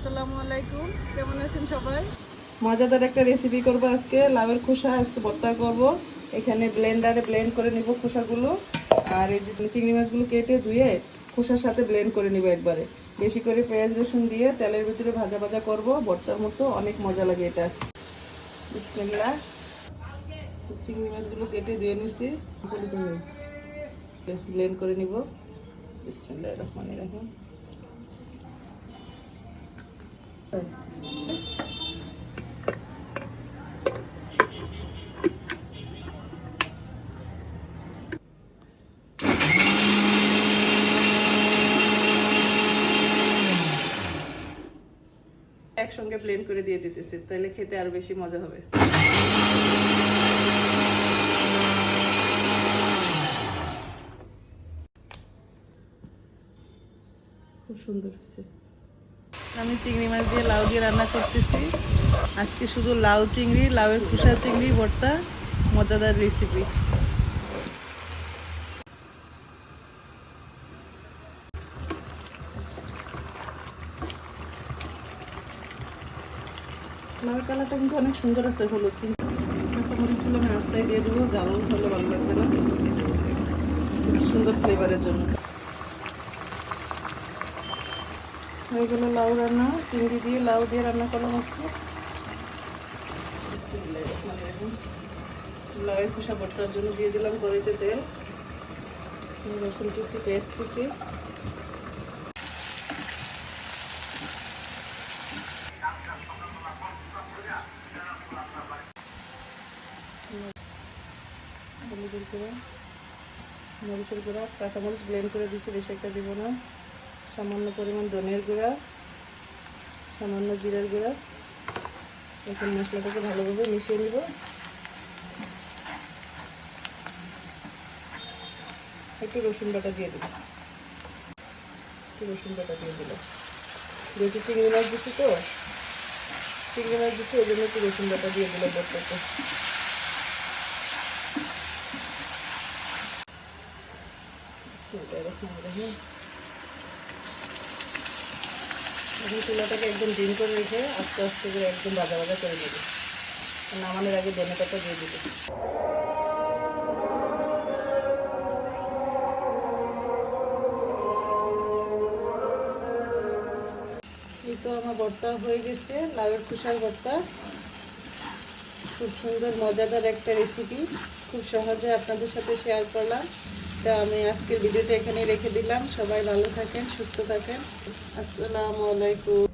আসসালামু আলাইকুম। কেমন আছেন সবাই? মজাদার একটা রেসিপি করব আজকে। লাউয়ের খোসা আজকে ভর্তা করব। এখানে ব্লেন্ডারে ব্লেন্ড করে নিব খোসাগুলো। আর এই যে চিংড়ি মাছগুলো কেটে ধুয়ে খোসার সাথে ব্লেন্ড করে নিব একবারে। বেশি করে পেঁয়াজ, রসুন দিয়ে তেলের ভিতরে ভাজা ভাজা করব। ভর্তার মতো অনেক মজা লাগে এটা। বিসমিল্লাহ। চিংড়ি মাছগুলো কেটে ধুয়ে নিছি। ব্লেন্ড করে নিব। বিসমিল্লাহ রহমান রহিম। একসঙ্গে ব্লেন্ড করে দিয়ে দিতেছি তাহলে খেতে আরও বেশি মজা হবে। খুব সুন্দর হয়েছে। আমি চিংড়ি মাছ দিয়ে লাউ দিয়ে রান্না করতেছি। আজকে শুধু লাউ চিংড়ি, লাউয়ের খোসা চিংড়ি, ভর্তা, মজাদার রেসিপি লাউয়ের কালারটা কিন্তু অনেক সুন্দর আছে, হলুদ কিন্তু। কাঁচামরিচগুলো আমি রাস্তায় দিয়ে দেবো জাল হলে ভালো লাগবে না। সুন্দর ফ্লেভারের জন্য। হয়ে লাউ রান্না, চিংড়ি দিয়ে লাউ দিয়ে রান্না করলাম আজকে। লাউয়ের খোসা ভর্তার জন্য দিয়ে দিলাম কড়াইতে তেল। রসুন কুচি পেস্ট কুচি। মরিচের গুঁড়া, কাঁচামরিচ ব্লেন্ড করে দিচ্ছি বেশি একটা দিব না। সামান্য পরিমাণ ধনের গুঁড়া, সামান্য জিরের গুঁড়া। এখন মশলাটাকে ভালোভাবে মিশিয়ে নিব। একটু রসুন বাটা দিয়ে দেবো একটু রসুন বাটা দিয়ে দিল যেহেতু চিংড়ি মাছ দিচ্ছি তো, চিংড়ি মাছ দিচ্ছি, ওই জন্য একটু রসুন বাটা দিয়ে দিল বটটাতে বিসমিল্লাহির রহমানির এখন চুলাটাকে একদম ডিম করে রেখে আস্তে আস্তে করে একদম ভাজা ভাজা করে নেবে। নামানোর আগে ধনে পাতা দিয়ে দিবে। এই তো আমার ভর্তা হয়ে গেছে, লাউয়ের খোসার ভর্তা। খুব সুন্দর, মজাদার একটা রেসিপি খুব সহজে আপনাদের সাথে শেয়ার করলাম। তা আমি আজকের ভিডিওটা এখানেই রেখে দিলাম। সবাই ভালো থাকেন সুস্থ থাকেন। আসসালামু আলাইকুম।